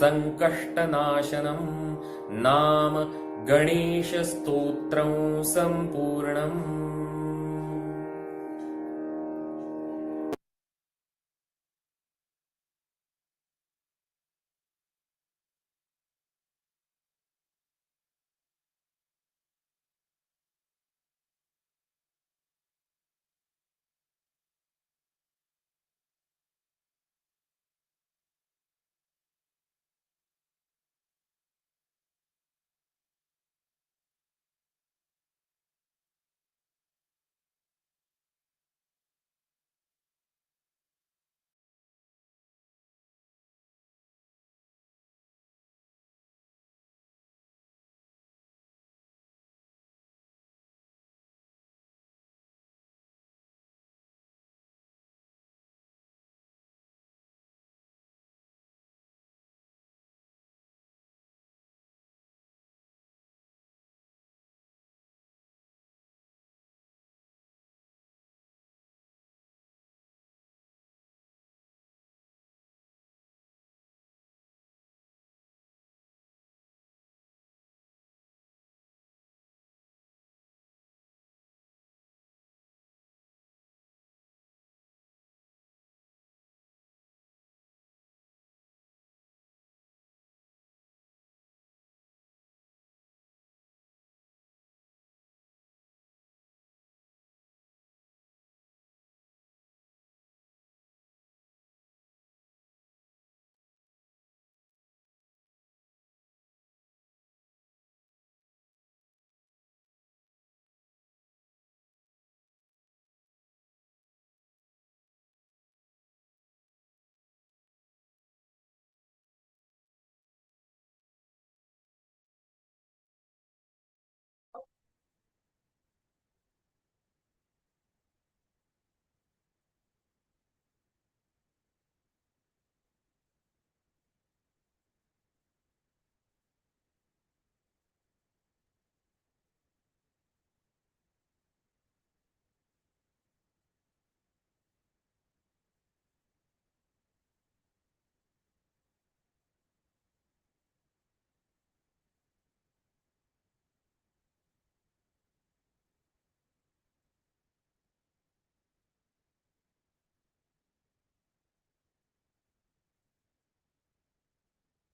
सङ्कष्टनाशनम् नाम गणेशस्तोत्रं सम्पूर्णम्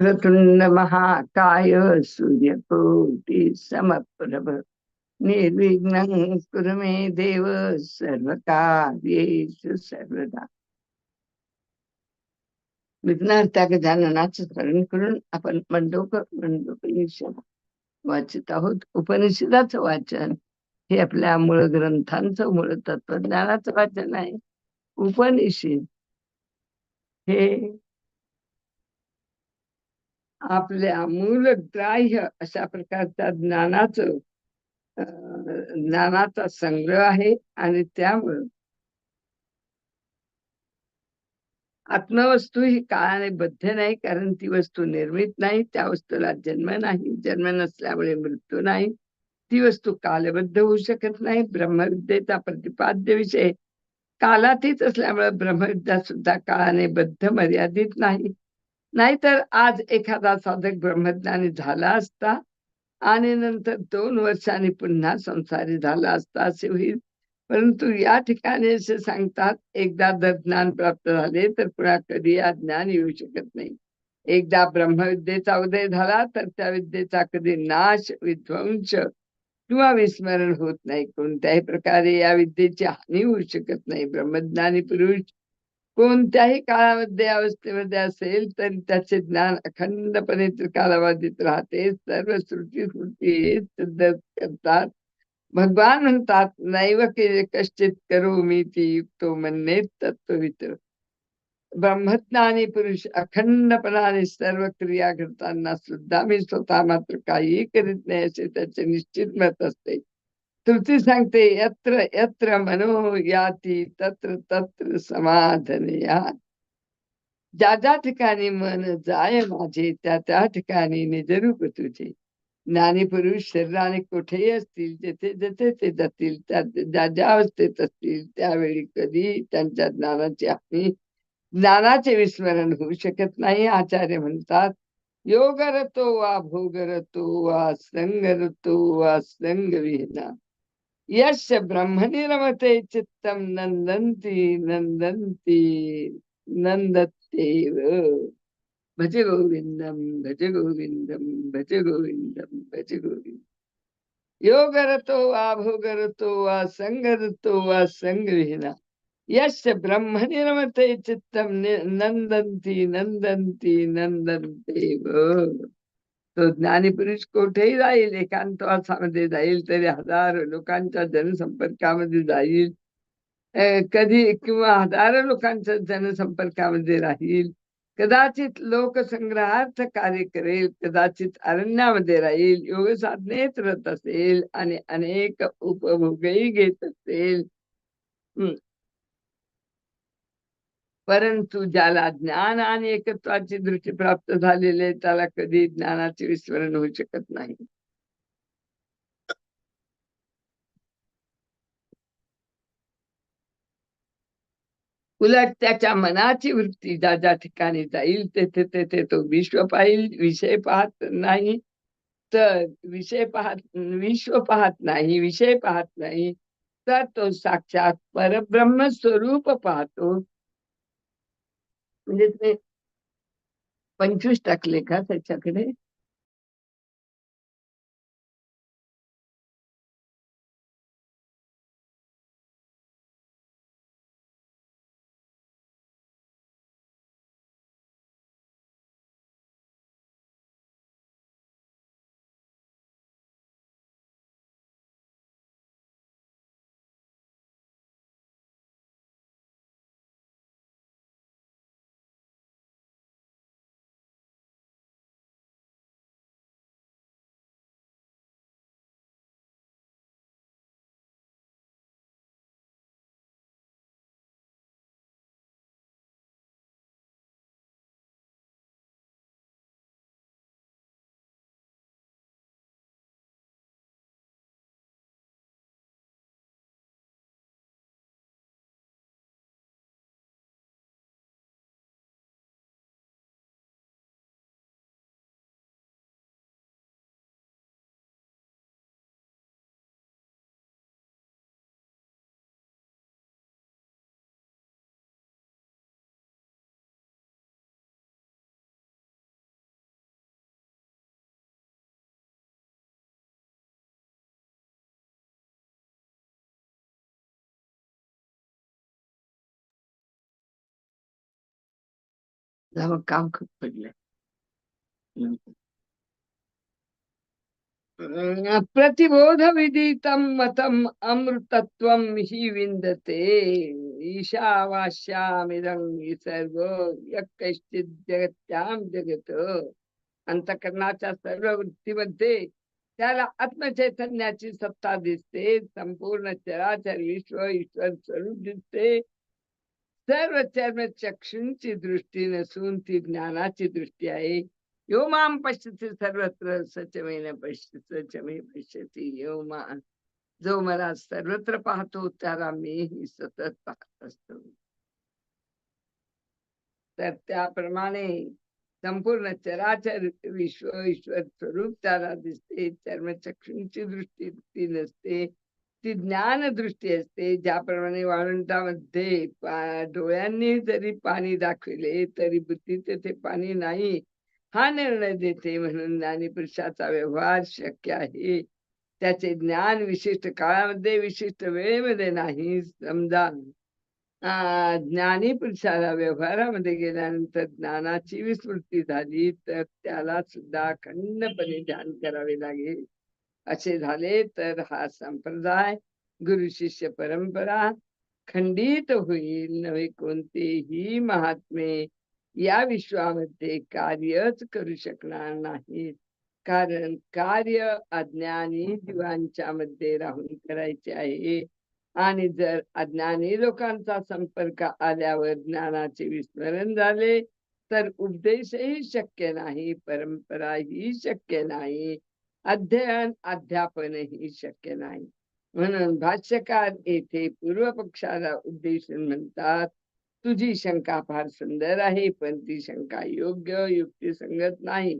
प्रचंड महाकाय सूर्यकोटी समप्रभ निर्विघ्न कुरु मे देव सर्वकार्येषु सर्वदा। विघ्नार्था गजाननाचं स्मरण करून आपण मंडोक मंडोपनिषद वाचत आहोत. उपनिषदाचं वाचन हे आपल्या मूळ ग्रंथांचं मूळ तत्वज्ञानाचं वाचन आहे. उपनिषद हे आपल्या मूल ग्राह्य अशा प्रकारच्या ज्ञानाचं ज्ञानाचा संग्रह आहे आणि त्यामुळं आत्मवस्तू ही काळाने बद्ध नाही कारण ती वस्तू निर्मित नाही त्या वस्तूला जन्म नाही जन्म नसल्यामुळे मृत्यू नाही. ती वस्तू कालबद्ध होऊ शकत नाही ब्रह्मविद्येचा प्रतिपाद्य विषय कालातीत असल्यामुळे ब्रह्मविद्या सुद्धा काळाने बद्ध मर्यादित नाही. नाहीतर आज एखादा साधक ब्रह्मज्ञानी झाला असता आणि नंतर दोन वर्षांनी पुन्हा संसारी झाला असता असे होईल. परंतु या ठिकाणी असे सांगतात एकदा जर ज्ञान प्राप्त झाले तर पुन्हा कधी या ज्ञान येऊ शकत नाही. एकदा ब्रह्मविद्येचा उदय झाला तर त्या विद्येचा कधी नाश विध्वंस किंवा विस्मरण होत नाही. कोणत्याही प्रकारे या विद्येची हानी होऊ शकत नाही. ब्रह्मज्ञानी पुरुष कोणत्याही काळामध्ये अवस्थेमध्ये असेल तरी त्याचे ज्ञान अखंडपणे कालावधीत राहते. सर्व श्रुती स्मृती करतात. भगवान म्हणतात नैव कश्चित करू मी ती युक्तो म्हणणे तत्ववित ब्रह्मज्ञानी पुरुष अखंडपणाने सर्व क्रिया करताना सुद्धा मी स्वतः मात्र काहीही करीत नाही असे त्याचे निश्चित मत असते. श्रुती सांगते यत्र यत्र मनो याती तत्र तत्र समाधान या ज्या ज्या ठिकाणी मन जाय माझे त्या त्या ठिकाणी निजरूप तुझे ज्ञानी पुरुष शरीराने कुठेही असतील जेथे जेथे ते जातील त्या ज्या ज्या अवस्थेत असतील त्यावेळी कधी त्यांच्या ज्ञानाची आपली ज्ञानाचे विस्मरण होऊ शकत नाही आचार्य म्हणतात योगरतो वा भोगरतो वा संगरतो वा संगविहीना यश യശ ബ്രഹ്മനിരമത്തെ ചിത്തം നന്ദന്തി നന്ദന്തി നന്ദത്തേവ് ഭജ ഗോവിന്ദം ഭജ ഗോവിന്ദം ഭജ ഗോവിന്ദം ഭജ ഗോവിന്ദം യോഗരത്തോ വാ ഭോഗരത്തോ വാ സംഗരത്തോ വാ സംഗ്രഹിന യശ ബ്രഹ്മനിരമത്തെ ചിത്തം നന്ദന്തി നന്ദന്തി നന്ദന്തേവ് तो ज्ञानीपुरुष कुठेही जाईल एकांतवासामध्ये जाईल तरी हजारो लोकांच्या जनसंपर्कामध्ये जाईल. कधी किंवा हजारो लोकांच्या जनसंपर्कामध्ये राहील. कदाचित लोकसंग्रहार्थ कार्य करेल कदाचित अरण्यामध्ये राहील योग साधनेत रत असेल आणि अनेक उपभोगही घेत असेल. हम्म. परंतु ज्याला ज्ञान आणि एकत्वाची दृष्टी प्राप्त झालेली आहे त्याला कधी ज्ञानाचे विस्मरण होऊ शकत नाही. उलट त्याच्या मनाची वृत्ती ज्या ज्या ठिकाणी जाईल तेथे तेथे तो विश्व पाहिल विषय पाहत नाही. तर विषय पाहत विश्व पाहत नाही विषय पाहत नाही तर तो साक्षात परब्रह्म स्वरूप पाहतो. म्हणजे ते पंचवीस टाकले का त्याच्याकडे? मग काम खूप पडलंय प्रतिबोध विदितम मतम अमृतत्वं हि विंदते ईशावाश्यामिदं सर्व यश्चित जगत्याम जगत अंतकरणाच्या सर्व वृत्तीमध्ये त्याला आत्मचैतन्याची सत्ता दिसते संपूर्ण चराचर विश्व ईश्वर स्वरूप दिसते सर्व चर्म चक्षुंची दृष्टी नसून ती ज्ञानाची दृष्टी आहे यो माम पश्यती सर्वत्र सचमेन पश्य सचमे पश्यती यो मा जो मला सर्वत्र पाहतो त्याला मीही सतत पाहत असतो तर त्याप्रमाणे संपूर्ण चराचर विश्व ईश्वर स्वरूप त्याला दिसते चर्मचक्षुंची दृष्टी ती नसते ती ज्ञान दृष्टी असते ज्याप्रमाणे वाळुंटामध्ये डोळ्यांनी जरी पाणी दाखविले तरी बुद्धी तेथे पाणी नाही. हा निर्णय देते म्हणून ज्ञानीपुरुषाचा व्यवहार शक्य आहे. त्याचे ज्ञान विशिष्ट काळामध्ये विशिष्ट वेळेमध्ये नाही समजा. ज्ञानी पुरुषाला व्यवहारामध्ये गेल्यानंतर ज्ञानाची विस्मृती झाली तर त्याला सुद्धा अखंडपणे ध्यान करावे लागेल. असे झाले तर हा संप्रदाय गुरु शिष्य परंपरा खंडित होईल नव्हे कोणतेही महात्मे. या विश्वामध्ये कार्यच करू शकणार नाहीत. कारण कार्य अज्ञानी जीवांच्या मध्ये राहून करायचे आहे. आणि जर अज्ञानी लोकांचा संपर्क आल्यावर ज्ञानाचे विस्मरण झाले तर उपदेशही शक्य नाही परंपराही शक्य नाही. अध्ययन अध्यापनही शक्य नाही. म्हणून भाष्यकार येथे पूर्व पक्षाला उद्देशून म्हणतात तुझी शंका फार सुंदर आहे पण ती शंका योग्य युक्तिसंगत नाही.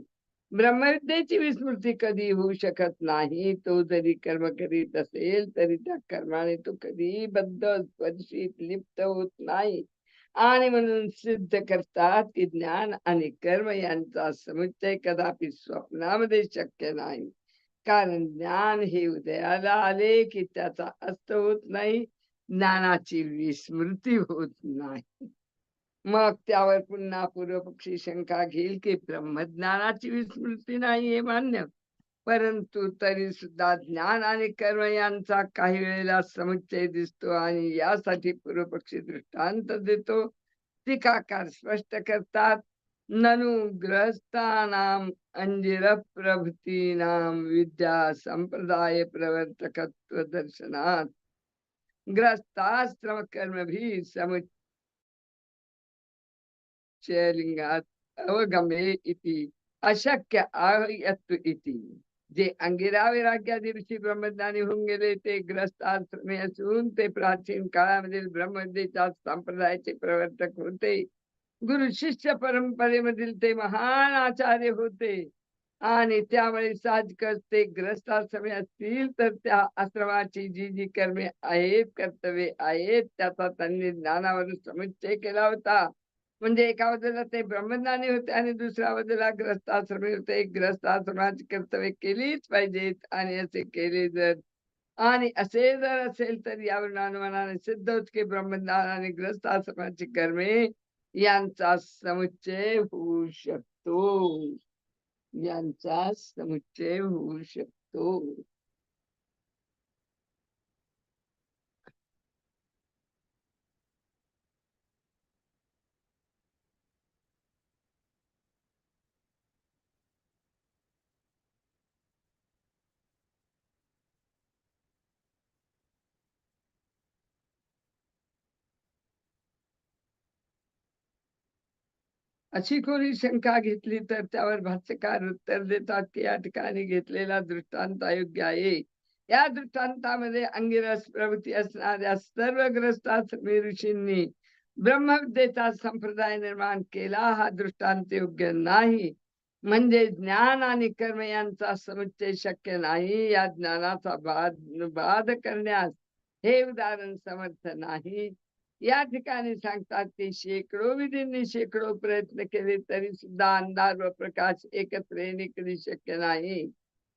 ब्रह्मविद्येची विस्मृती कधी होऊ शकत नाही तो जरी कर्म करीत असेल तरी त्या कर्माने तो कधी बद्ध स्पर्शित लिप्त होत नाही. आणि म्हणून सिद्ध करतात की ज्ञान आणि कर्म यांचा समुच्चय कदापि स्वप्नामध्ये शक्य नाही. कारण ज्ञान हे उदयाला आले की त्याचा अस्त होत नाही ज्ञानाची विस्मृती होत नाही. मग त्यावर पुन्हा पूर्वपक्षी शंका घेईल की ब्रह्मज्ञानाची विस्मृती नाही हे मान्य. परंतु तरी सुद्धा ज्ञान आणि कर्म यांचा काही वेळेला समुच्चय दिसतो आणि यासाठी पूर्वपक्षी दृष्टांत देतो. टीकाकार स्पष्ट करतात ननु ग्रहस्थानाम अंजिर प्रभृतीनाम विद्या संप्रदाय प्रवर्तकत्व दर्शनात। ग्रस्ताश्रम कर्म भी समुच्चय लिंगात अवगमे इति अशक्य आयत्व इति। जे अंगिरा वैराग्यादी ऋषी ब्रह्मज्ञानी होऊन गेले ते ग्रस्त आश्रमी असून ते प्राचीन काळामधील ब्रह्मविद्येच्या संप्रदायाचे प्रवर्तक होते. गुरु शिष्य परंपरेमधील ते महान आचार्य होते. आणि त्यामुळे साजकच ते ग्रस्त आश्रमी असतील तर त्या आश्रमाची जी जी कर्मे आहेत कर्तव्ये आहेत त्याचा त्यांनी ज्ञानावर समुच्चय केला होता. म्हणजे एका बाजूला ते ब्रह्मज्ञानी होते आणि दुसऱ्या बाजूला ग्रस्ताश्रमी होते. ग्रस्ताश्रमाची कर्तव्य केलीच पाहिजेत आणि असे केले जर. आणि असे जर असेल तर यावरून अनुमानाने सिद्ध होत की ब्रह्मज्ञान आणि ग्रस्ताश्रमाची कर्मे यांचा समुच्चय होऊ शकतो. यांचा समुच्चय होऊ शकतो. अशी कोणी शंका घेतली तर त्यावर भाष्यकार उत्तर देतात की या ठिकाणी घेतलेला दृष्टांत अयोग्य आहे. या दृष्टांतामध्ये अंगिरस प्रवृत्ती असणाऱ्या सर्व ग्रस्तात ऋषींनी ब्रह्मविद्येचा संप्रदाय निर्माण केला हा दृष्टांत योग्य नाही. म्हणजे ज्ञान आणि कर्म यांचा समुच्चय शक्य नाही या ज्ञानाचा बाद बाद करण्यास हे उदाहरण समर्थ नाही. या ठिकाणी सांगतात की शेकडो विधींनी शेकडो प्रयत्न केले तरी सुद्धा अंधार व प्रकाश एकत्र येणे कधी शक्य नाही.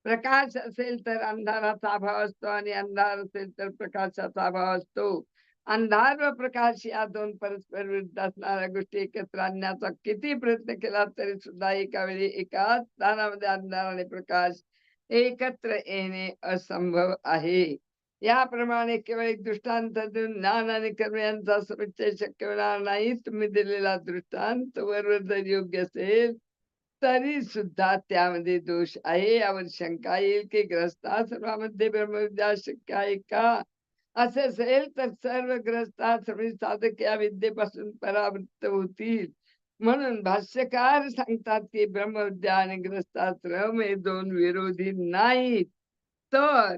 प्रकाश असेल तर अंधाराचा अभाव असतो आणि अंधार असेल तर प्रकाशाचा अभाव असतो. अंधार व प्रकाश या दोन परस्पर विरुद्ध असणाऱ्या गोष्टी एकत्र आणण्याचा किती प्रयत्न केला तरी सुद्धा एका वेळी एकाच स्थानामध्ये अंधार आणि प्रकाश एकत्र येणे असंभव आहे. याप्रमाणे केवळ एक दृष्टांत देऊन ज्ञान आणि कर्म यांचा समुच्चय शक्य होणार नाही तुम्ही दिलेला दृष्टांत बरोबर जर योग्य असेल तरी सुद्धा त्यामध्ये दोष आहे. यावर शंका येईल की ग्रस्ताश्रमामध्ये ब्रह्मविद्या शक्य आहे का? असे असेल तर सर्व ग्रस्ताश्रमी साधक या विद्येपासून परावृत्त होतील. म्हणून भाष्यकार सांगतात की ब्रह्मविद्या आणि ग्रस्ताश्रम हे दोन विरोधी नाहीत. तर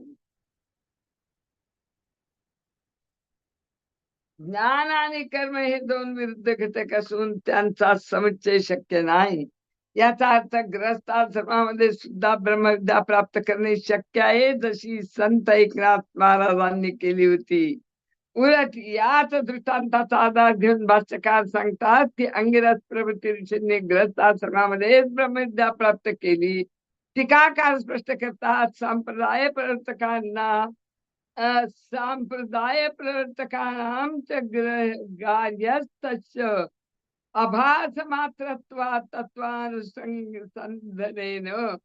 ज्ञान आणि कर्म हे दोन विरुद्ध घटक असून त्यांचा समुच्चय शक्य नाही. याचा अर्थ ग्रस्त आश्रमामध्ये सुद्धा ब्रह्मविद्या प्राप्त करणे शक्य आहे जशी संत एकनाथ महाराजांनी केली होती. उलट याच दृष्टांताचा आधार घेऊन भाष्यकार सांगतात की अंगिरस प्रवृत्ती ऋषींनी ग्रस्त आश्रमामध्ये ब्रह्मविद्या प्राप्त केली. टीकाकार स्पष्ट करतात संप्रदाय प्रवर्तकांना साम्प्रदायप्रवर्तकानां च गार्यस्तस्य अभास मात्रत्वा तत्वानुसंधनेन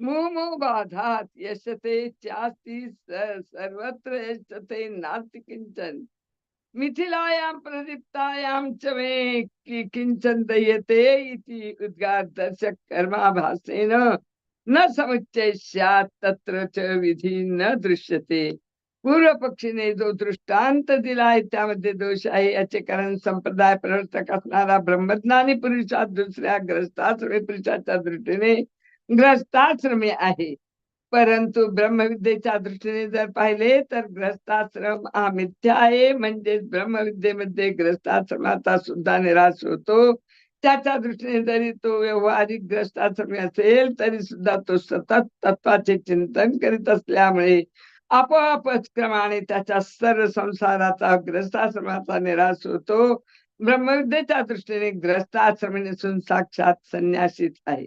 मुमु बाधात् यशते चास्ति सर्वत्र यशते नास्ति किञ्चन। मिथिलायां प्रदीप्तायां च मे किञ्चन किंचन दयते इति उद्गारदर्श कर्माभासेन। न समुच्चय स्यात् तत्र च विधि न दृश्यते। पूर्व पक्षीने जो दृष्टांत दिला आहे त्यामध्ये दोष आहे याचे कारण संप्रदाय प्रवर्तक असणारा ब्रह्मज्ञानी पुरुषात दुसऱ्या ग्रस्ताश्रमी पुरुषाच्या दृष्टीने ग्रस्ताश्रमी आहे परंतु ब्रह्मविद्येच्या दृष्टीने जर पाहिले तर ग्रस्ताश्रम हा मिथ्या आहे म्हणजेच ब्रह्मविद्येमध्ये ग्रस्ताश्रमाचा सुद्धा निराश होतो त्याच्या दृष्टीने जरी तो व्यवहारिक ग्रस्ताश्रमी असेल तरी सुद्धा तो सतत तत्वाचे चिंतन करीत असल्यामुळे आपोआपच क्रमाने त्याच्या सर्व संसाराचा ग्रस्ताश्रमाचा निराश होतो. ब्रह्मविद्येच्या दृष्टीने ग्रस्ताश्रम नसून साक्षात संन्यासीच आहे.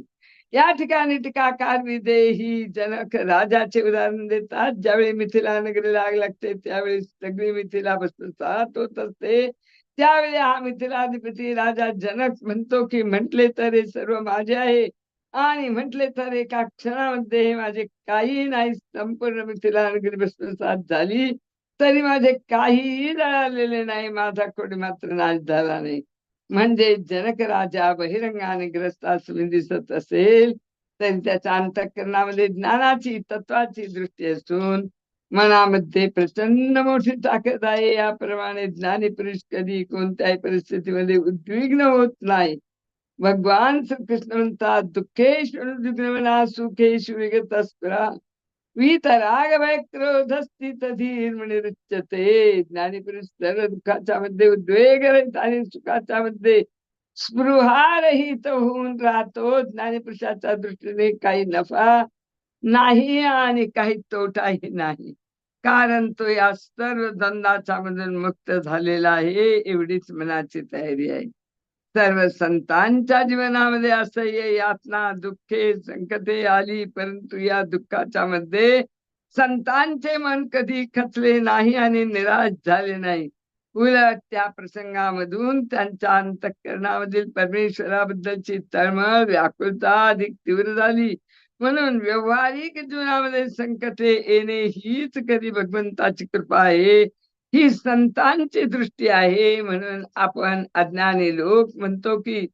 या ठिकाणी टीकाकार विदेही जनक राजाचे उदाहरण देतात. ज्यावेळी मिथिला नगरी लाग लागते त्यावेळी सगळी मिथिला भस्मसात होत असते. त्यावेळी हा मिथिलाधिपती राजा जनक म्हणतो की म्हटले तर हे सर्व माझे आहे. आणि म्हटले तर एका क्षणामध्ये माझे काही नाही संपूर्ण मिथिला साथ भस्मसात झाली. तरी माझे काहीही जळालेले नाही माझा कोणी मात्र नाश झाला नाही. म्हणजे जनक राजा बहिरंगाने ग्रस्त असून दिसत असेल तरी त्याच्या अंतःकरणामध्ये ज्ञानाची तत्वाची दृष्टी असून मनामध्ये प्रचंड मोठी ताकद आहे. याप्रमाणे ज्ञानी पुरुष कधी कोणत्याही परिस्थितीमध्ये उद्विग्न होत नाही. भगवान श्रीकृष्ण म्हणतात दुःखेश उद्विग्न सुखेश विगत वीतराग भय क्रोधस्थित धीर म्हणे रुच्यते ज्ञानीपुरुष सर्व दुःखाच्या मध्ये उद्वेग रहित आणि सुखाच्या मध्ये स्पृहारहित होऊन राहतो ज्ञानीपुरुषाच्या दृष्टीने काही नफा नाही आणि काही तोटाही नाही। कारण तो या सर्व द्वंद्वाच्या मधून मुक्त झालेला आहे एवढीच मनाची तयारी आहे। सर्व संतांच्या जीवनामध्ये असह्य यातना दुःखे संकटे आली परंतु या दुःखाच्या मध्ये संतांचे मन कधी खचले नाही आणि निराश झाले नाही. उलट त्या प्रसंगामधून त्यांच्या अंतकरणामधील परमेश्वराबद्दलची तळमळ व्याकुलता अधिक तीव्र झाली. म्हणून व्यावहारिक जीवनामध्ये संकटे येणे हीच कधी भगवंताची कृपा आहे. ही संतांची दृष्टी आहे म्हणून आपण अज्ञानी लोक म्हणतो की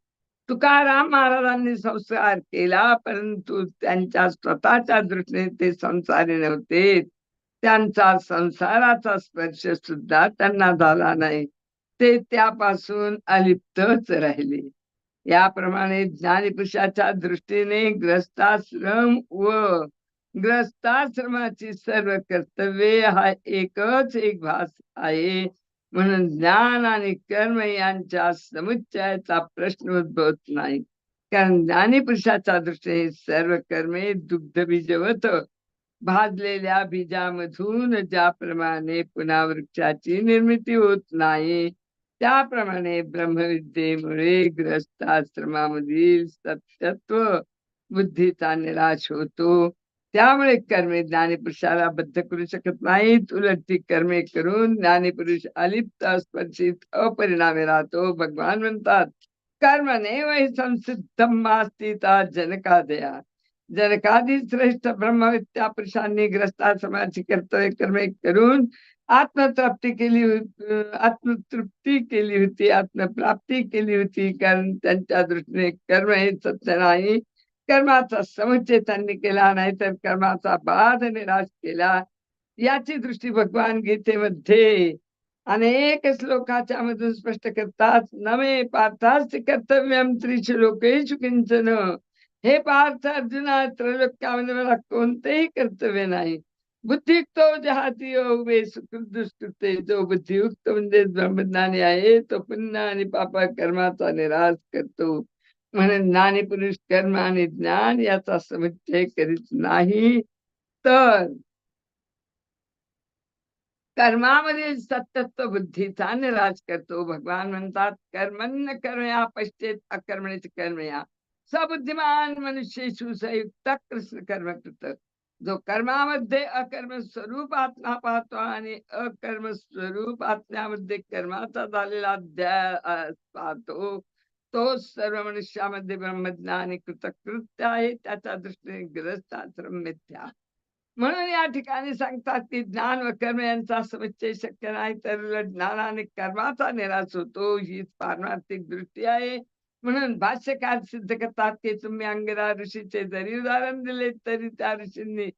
तुकाराम महाराजांनी संस्कार केला परंतु त्यांच्या स्वतःच्या दृष्टीने ते संसारी नव्हते. त्यांचा संसाराचा स्पर्श सुद्धा त्यांना झाला नाही. ते त्यापासून अलिप्तच राहिले. याप्रमाणे ज्ञानीपुरुषाच्या दृष्टीने ग्रस्ताश्रम व ग्रस्ताश्रमाची सर्व कर्तव्ये हा एकच एक भास आहे. म्हणून ज्ञान आणि कर्म यांच्या समुच्चयाचा प्रश्न उद्भवत नाही. कारण ज्ञानी पुरुषाच्या दृष्टीने सर्व कर्मे दुग्ध बीजवत भाजलेल्या बीजामधून ज्याप्रमाणे पुन्हा वृक्षाची निर्मिती होत नाही त्याप्रमाणे ब्रह्मविद्येमुळे ग्रस्ताश्रमामधील सत्यत्व बुद्धीचा निराश होतो. त्यामुळे कर्मे ज्ञानीपुरुषाला बद्ध करू शकत नाहीत. उलट ती कर्मे करून ज्ञानीपुरुष अलिप्त स्पर्शित अपरिणामी राहतो भगवान म्हणतात. कर्मने वही संसिद्धम जनकादया. जनकादी श्रेष्ठ ब्रह्मविद्या पुरुषांनी ग्रस्ताश्रमाची कर्तव्य कर्मे करून आत्मतृप्ती केली होती आत्मतृप्ती केली होती आत्मप्राप्ती केली होती. कारण त्यांच्या दृष्टीने कर्म हे सत्य नाही. कर्माचा समुच्चय त्यांनी केला नाहीतर कर्माचा बाध निराश केला. याची दृष्टी भगवान गीतेमध्ये अनेक श्लोकाच्या मधून स्पष्ट करतात. नमे पार्थास्य कर्तव्यम त्रिश्लोकेषु किंचन हे पार्थ अर्जुना त्रैलोक्यामध्ये मला कोणतेही कर्तव्य नाही. बुद्धियुक्तो जहाती उभे सुकृत दुष्कृते. जो बुद्धियुक्त म्हणजे ब्रह्मज्ञानी आहे तो पुन्हा आणि पापा कर्माचा निराश करतो. म्हणे ज्ञानी पुरुष कर्म आणि ज्ञान याचा समुच्चय करीत नाही तर. कर्मामध्ये सत्यत्व बुद्धीचा निराश करतो. भगवान म्हणतात कर्मन्न कर्मया पश्चेत अकर्मणीच कर्मया. सबुद्धिमान मनुष्य सुसयुक्त कृष्ण कर्म कृत. जो कर्मामध्ये अकर्म स्वरूप आत्मा पाहतो आणि अकर्म स्वरूप आत्म्यामध्ये कर्माचा झालेला अध्याय पाहतो. तो सर्व मनुष्यामध्ये ब्रह्मज्ञान कृतकृत्य आहे त्याच्या दृष्टीने ग्रस्त आश्रम मिथ्या म्हणून या ठिकाणी सांगतात की ज्ञान व कर्म यांचा समुच्चय शक्य नाही तर ज्ञान ज्ञानाने कर्माचा निराश होतो हीच पारमार्थिक दृष्टी आहे म्हणून भाष्यकार सिद्ध करतात की तुम्ही अंगिरा ऋषीचे जरी उदाहरण दिले तरी त्या ऋषींनी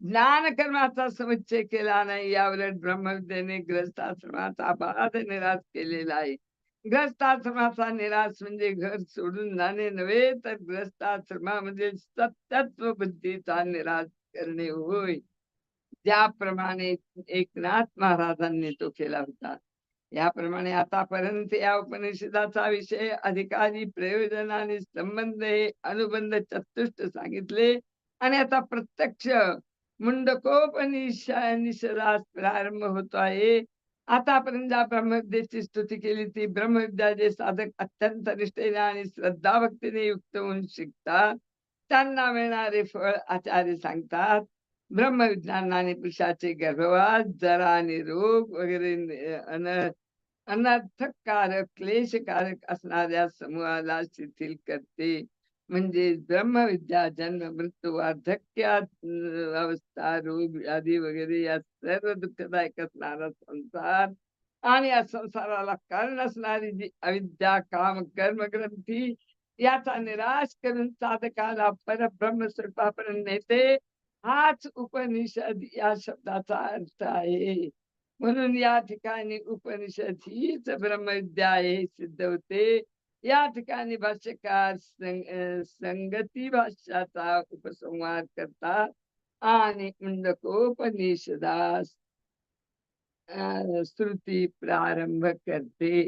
ज्ञान कर्माचा समुच्चय केला नाही यावर ब्रह्मविद्येने ग्रस्ताश्रमाचा बाध निराश केलेला आहे ग्रस्ताश्रमाचा निराश म्हणजे घर सोडून जाणे नव्हे तर ग्रस्ताश्रमामध्ये सत्यत्व बुद्धीचा निराश करणे होय. ज्याप्रमाणे एकनाथ महाराजांनी तो केला होता. याप्रमाणे आतापर्यंत या उपनिषदाचा विषय अधिकारी प्रयोजन आणि संबंध हे अनुबंध चतुष्ट सांगितले. आणि आता प्रत्यक्ष मुंडकोपनिषदास प्रारंभ होतो आहे. आतापर्यंत ज्या ब्रह्मविद्येची स्तुती केली. ती ब्रह्मविद्या जे साधक अत्यंत निष्ठेने आणि श्रद्धा भक्तीने युक्त होऊन शिकतात. त्यांना मिळणारे फळ आचार्य सांगतात. ब्रह्मविज्ञान आणि पुरुषाचे गर्भवास जरा आणि रोग वगैरे अन अनर्थकारक क्लेशकारक असणाऱ्या समूहाला शिथिल करते. म्हणजे ब्रह्मविद्या जन्म मृत्यू वार्धक्या अवस्था रोग व्याधी वगैरे या सर्व दुःखदायक असणारा संसार आणि या संसाराला कारण असणारी जी अविद्या काम कर्म ग्रंथी याचा निराश करून साधकाला परब्रह्म स्वरूपापर्यंत नेते हाच उपनिषद या शब्दाचा अर्थ आहे. म्हणून या ठिकाणी उपनिषद हीच ब्रह्मविद्या आहे हे सिद्ध होते. या ठिकाणी भाष्यकार संग- संगती भाष्याचा उपसंहार करतात आणि मुंडकोपनिषदास अं, श्रुती प्रारंभ करते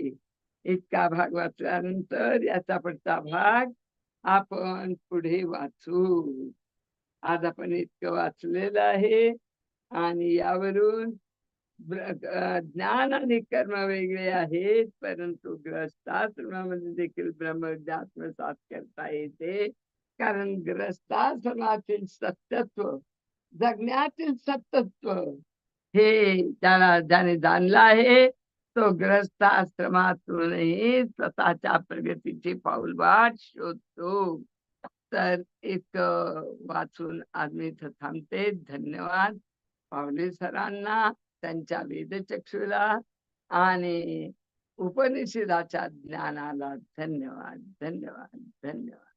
इतका भाग वाचल्यानंतर याचा पुढचा भाग आपण पुढे वाचू आज आपण इतकं वाचलेलं आहे आणि यावरून ज्ञान आणि कर्म वेगळे आहेत परंतु ग्रस्ताश्रमामध्ये देखील ब्रह्मविद्या आत्मसात करता येते. कारण ग्रस्ताश्रमातील सत्यत्व जगण्यातील सत्यत्व हे त्याला ज्याने जाणलं आहे तो ग्रस्ताश्रमातूनही स्वतःच्या प्रगतीची पाऊलवाट शोधतो. तर एक वाचून आज मी इथं थांबते. धन्यवाद. पावले सरांना त्यांच्या वेदचक्षुला आणि उपनिषदाच्या ज्ञानाला धन्यवाद धन्यवाद धन्यवाद.